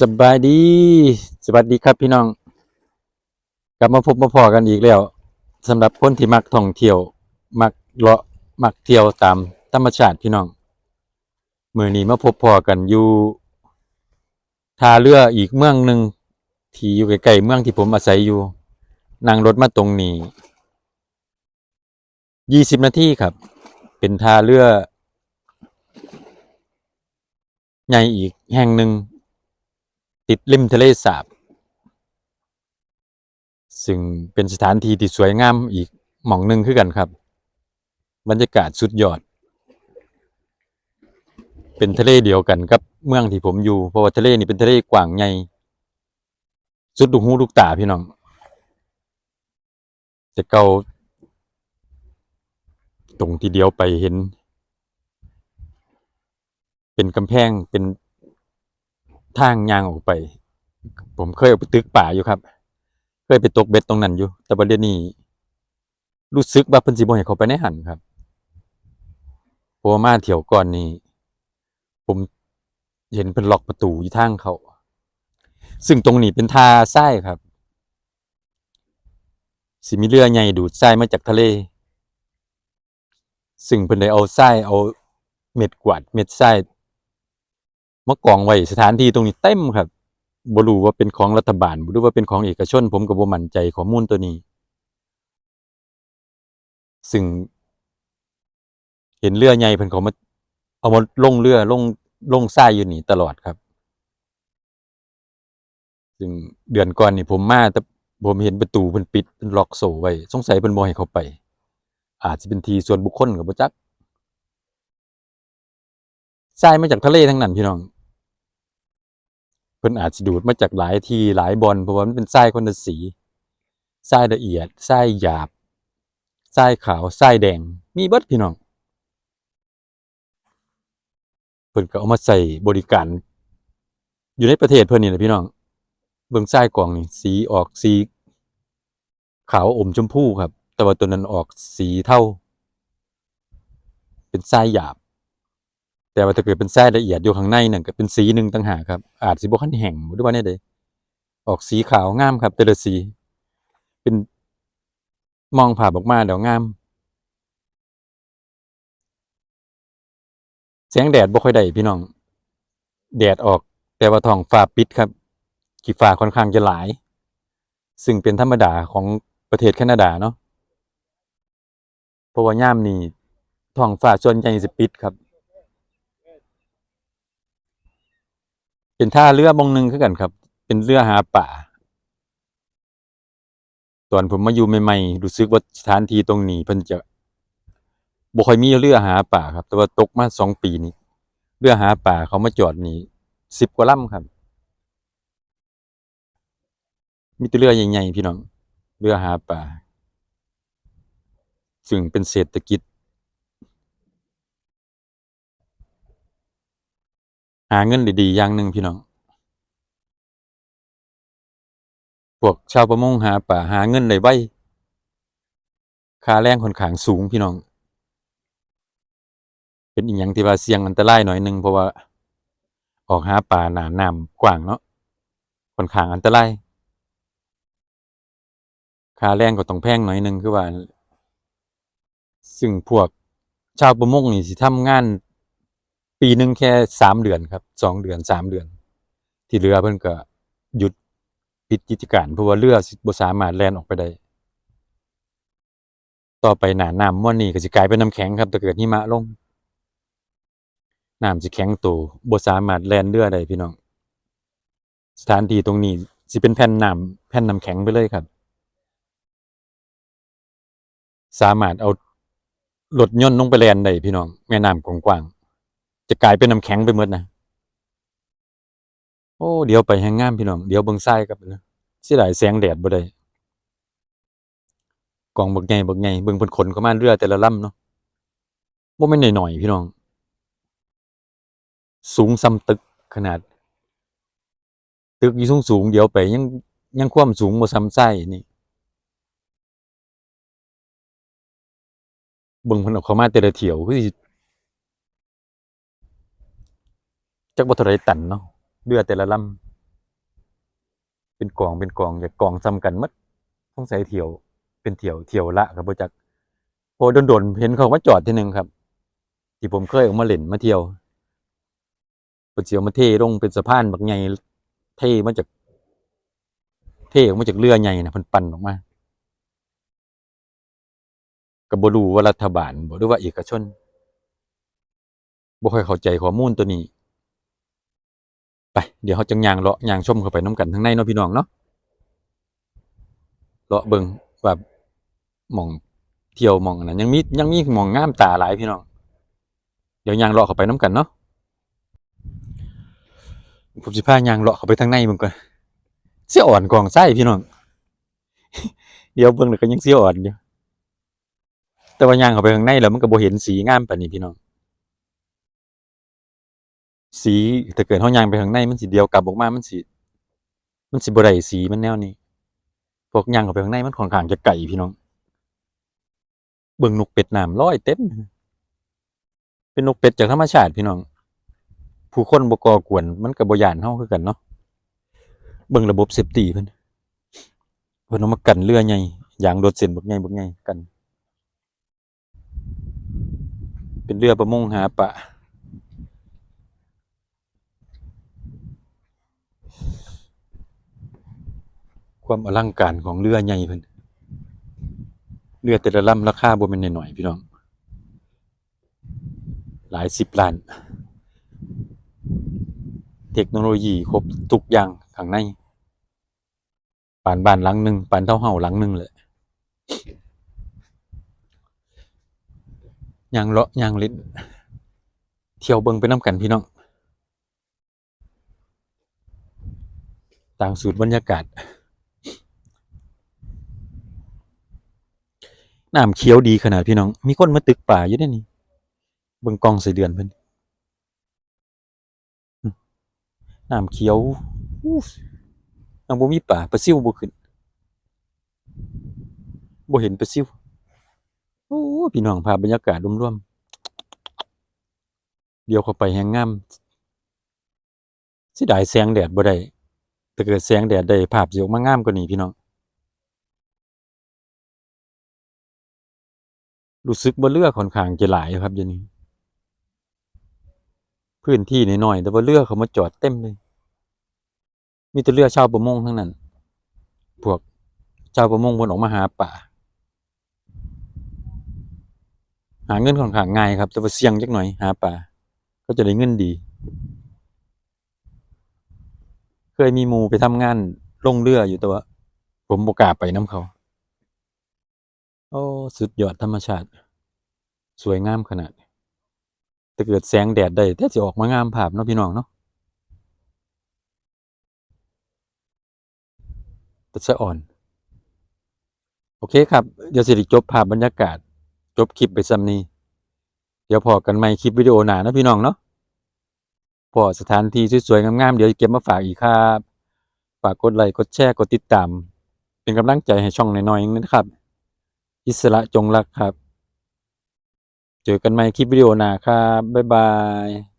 สบายดี สวัสดีครับพี่น้อง กลับมาพบมาพอกันอีกแล้วสำหรับคนที่มักท่องเที่ยว มักเลาะมักเที่ยวตามธรรมชาติพี่น้องมือนี้มาพบพอกันอยู่ท่าเรืออีกเมืองหนึ่งที่อยู่ใกล้ๆเมืองที่ผมอาศัยอยู่นั่งรถมาตรงนี้ยี่สิบนาทีครับ เป็นท่าเรือใหญ่อีกแห่งหนึ่ง ติดริมทะเลสาบ ซึ่งเป็นสถานที่ที่สวยงามอีกหม่องหนึ่งคือกันครับ บรรยากาศสุดยอด เป็นทะเลเดียวกันกับเมืองที่ผมอยู่ เพราะว่าทะเลนี่เป็นทะเลกว้างใหญ่สุดลูกหูลูกตาพี่น้องแต่เก่าตรงที่เดียวไปเห็น เป็นกำแพงเป็น ทางยางออกไป ผมเคยเอาไปตึกป่าอยู่ครับ เคยไปตกเบ็ดตรงนั้นอยู่ แต่ประเด็นนี้รู้สึกว่าเพิ่นสิบ่ให้เขาไปในหันครับเพราะว่ามาเที่ยวก่อนนี้ผมเห็นเพิ่นล็อกประตูอยู่ทางเขา ซึ่งตรงนี้เป็นทาทรายครับ สิมีเรือใหญ่ดูดทรายมาจากทะเล ซึ่งเพิ่นได้เอาทรายเอาเม็ดกวาดเม็ดทราย มากองไว้สถานที่ตรงนี้เต็มครับบรูว่าเป็นของรัฐบาลบรูว่าเป็นของเอกชน ผมก็บ่มั่นใจข้อมูลตัวนี้ ซึ่ง เห็นเรือใหญ่เพิ่นเขามาเอามาลงเรือลงลงทรายอยู่นี่ตลอดครับ ซึ่งเดือนก่อนนี่ผมมาแต่ผมเห็นประตูเพิ่นปิดเพิ่นล็อกโซ่ไว้สงสัยเพิ่นบ่ให้เขาไป อาจจะเป็นทีส่วนบุคคลก็บ่จักทรายมาจากทะเลทั้งนั้นพี่น้อง เพิ่นอาจสิดูดมาจากหลายที่หลายบอนเพราะว่ามันเป็นทรายคนละสีทรายละเอียดทรายหยาบทรายขาวทรายแดง มีเบิดพี่น้องเพิ่นก็เอามาใส่บริการ อยู่ในประเทศเพิ่นนี่แหละพี่น้อง เบิ่งทรายกล่องนี่สีออกสี ขาวอมชมพูครับ แต่ว่าตัวนั้นออกสีเทาเป็นทรายหยาบ แต่ว่าถ้าเกิดเป็นทรายละเอียดอยู่ข้างในนั่นก็เป็นสีหนึ่งต่างหากครับ อาจสิบ่คันแห้งหรือว่าแน่ใดออกสีขาวงามครับ แต่ละสี เป็นมองผ่าออกมาเดี๋ยวงามแสงแดดบ่ค่อยได้พี่น้อง แดดออก แต่ว่าท้องฟ้าปิดครับขีฟ้าค่อนข้างจะหลาย ซึ่งเป็นธรรมดาของประเทศแคนาดาเนาะเพราะว่าย่ามนี้ท้องฟ้าส่วนใหญ่สิปิดครับ เป็นท่าเรือมองหนึ่งคือกันครับ เป็นเรือหาป่า ตอนผมมาอยู่ใหม่ๆรู้สึกว่าสถานที่ตรงนี้เพิ่นจะบ่ค่อยมีเรือหาป่าครับ แต่ว่าตกมาสองปีนี้เรือหาป่าเขามาจอดนี่สิบกว่าลำครับ มีแต่เรือใหญ่ๆพี่น้องเรือหาป่า ซึ่งเป็นเศรษฐกิจ หาเงินด้ดีอย่างหนึ่งพี่น้อง พวกชาวประมงหาป่าหาเงินได้ไวค่าแรงค่อนข้างสูงพี่น้อง เป็นอีกอย่างที่ว่าเสี่ยงอันตรายหน่อยหนึงเพราะว่า ออกหาป่าหนาน้ำกว้างเนาะค่อนข้างอันตรายค่าแรงก็ต้องแพงหน่อยหนึงคือว่า ซึ่งพวกชาวประมงนี่สิทำงาน ปีหนึ่งแค่สามเดือนครับสองเดือนสามเดือน ที่เรือเพิ่นก็หยุดปิดกิจการเพราะว่าเรือบ่สามารถแล่นออกไปได้ต่อไปหนาน้ำม่วนนี้ก็สิกลายเป็นน้ำแข็งครับถ้าเกิดหิมะลงน้ำสิแข็งตัวบ่สามารถแล่นเรือได้พี่น้องสถานที่ตรงนี้สิเป็นแผ่นน้ำแผ่นน้ำแข็งไปเลยครับ สามารถเอารถยนต์ลงไปแล่นได้พี่น้องแม่น้ำกว้างๆ จะกลายเป็นน้ำแข็งไปหมดนะโอ้ เดี๋ยวไปแห่งงามพี่น้อง เดี๋ยวเบิ่งทรายกับนะเสียดายแสงแดดบ่ได้กองบักใหญ่บักใหญ่เบิ่งเพิ่นขนเข้ามาเรือแต่ละลำเนาะบ่แม่นน้อยๆพี่น้อง สูงส่ำตึกขนาด ตึกอยู่สูงๆเดี๋ยวไปยังยังความสูงบ่ส่ำทรายนี่เบิ่งเพิ่นเอาเข้ามาแต่ละเที่ยวคือสิ จักบ่เท่าใดตันเนาะเรือแต่ละลำเป็นกองเป็นกองอย่ากองซ้ำกันมัดต้องใส่เที่ยว เป็นเที่ยวเที่ยวละครับบ่จักโอ้โดนๆเห็นเขาว่าจอดทีหนึ่งครับ ที่ผมเคยออกมาเล่นมาเที่ยวเพิ่นสิเอามาเทลงเป็นสะพานบักใหญ่เทมาจาก เทออกมาจากเรือใหญ่นะเพิ่นปั่นออกมาก็บ่รู้ว่ารัฐบาลบ่หรือว่าเอกชนบ่ค่อยเข้าใจข้อมูลตัวนี้ ไปเดี๋ยวเราจังยางเลาะยางชมเข้าไปน้ำกันทางในเนาะพี่น้องเนาะเลาะเบิ่งว่าหม่องเที่ยวมองนนั้นยังมียังมีมองงามตาหลายพี่น้องเดี๋ยวยางเลาะเข้าไปน้ำกันเนาะผมสิพายางเลาะเข้าไปทางในเบิ่งก่อนเสียอ่อนกองไส้พี่น้องเดี๋ยวเบิ่งแล้วก็ยังเสียอ่อนอยู่แต่ว่ายางเข้าไปข้างในแล้วมันก็บ่เห็นสีงามปานนี้พี่น้อง สีถ้าเกิดเฮายางไปข้างในมันสิเดียวกับออกมามันสิมันสิบ่ได้สีมันแนวนี้พวกยางเข้าไปข้างในมันค่อนข้างจะไกลพี่น้อง เบิ่งนกเป็ดน้ำลอยเต็มเป็นนกเป็ดจากธรรมชาติพี่น้อง ผู้คนบกอกวนมันก็บ่ย่านเฮาคือกันเนาะเบิ่งระบบเซฟตี้เพิ่นเพิ่นเอามากันเรือใหญ่อย่างโดดเส้นบักใหญ่บักใหญ่กัน เป็นเรือประมงหาปลา ความอลังการของเรือใหญ่เพิ่นเรือแต่ละลำราคาบ่แม่นน้อยๆพี่น้อง หลายสิบล้าน เทคโนโลยีครบทุกอย่างข้างในปานบ้านหลังหนึ่งปานเท่าเฮาหลังหนึ่งเลยยางเลาะยางเล่นเที่ยวเบิงไปน้ำกันพี่น้อง ต่างสูตรบรรยากาศ น้ำเขียวดีขนาดพี่น้อง มีคนมาตึกป่าอยู่เด้นี่เบิ่งกองใส่เดือนเพิ่นน้ำเขียวอู้ยังบ่มีป่าปลาซิวบ่ขึ้นบ่เห็นปลาซิวโอ้พี่น้องภาพบรรยากาศรวมๆเดี๋ยวเข้าไปแฮงงามเสิได้แสงแดดบ่ได้ถ้าเกิดแสงแดดได้ภาพสิออกมางามกว่านี้พี่น้อง รู้สึกว่าเรือค่อนข้างจะหลายครับเดี๋ยวนี้ พื้นที่น้อยๆแต่ว่าเรือเขามาจอดเต็มเลย มีแต่เรือชาวประมงทั้งนั้น พวกชาวประมงคนออกมาหาป่า หาเงินค่อนข้างง่ายครับ แต่ว่าเสี่ยงจักหน่อยหาป่า ก็จะได้เงินดี เคยมีหมูไปทำงานลงเรืออยู่แต่ว่าผมบ่กล้าไปน้ำเขา โอ้สุดยอดธรรมชาติ สวยงามขนาดถ้าเกิดแสงแดดได้แต่จะออกมางามภาพเนาะพี่น้องเนาะแต่สะอ่อน โอเคครับ เดี๋ยวสิริจบภาพบรรยากาศ จบคลิปไปซ้ำนี้ เดี๋ยวพอกันใหม่คลิปวิดีโอหนานะพี่น้องเนาะพอสถานที่สวยๆงามๆเดี๋ยวเก็บมาฝากอีกครับ ฝากกดไลค์กดแชร์กดติดตาม เป็นกำลังใจให้ช่องน้อยๆนะครับ อิสระจงรักครับ เจอกันใหม่คลิปวิดีโอหน้าครับ บ๊ายบาย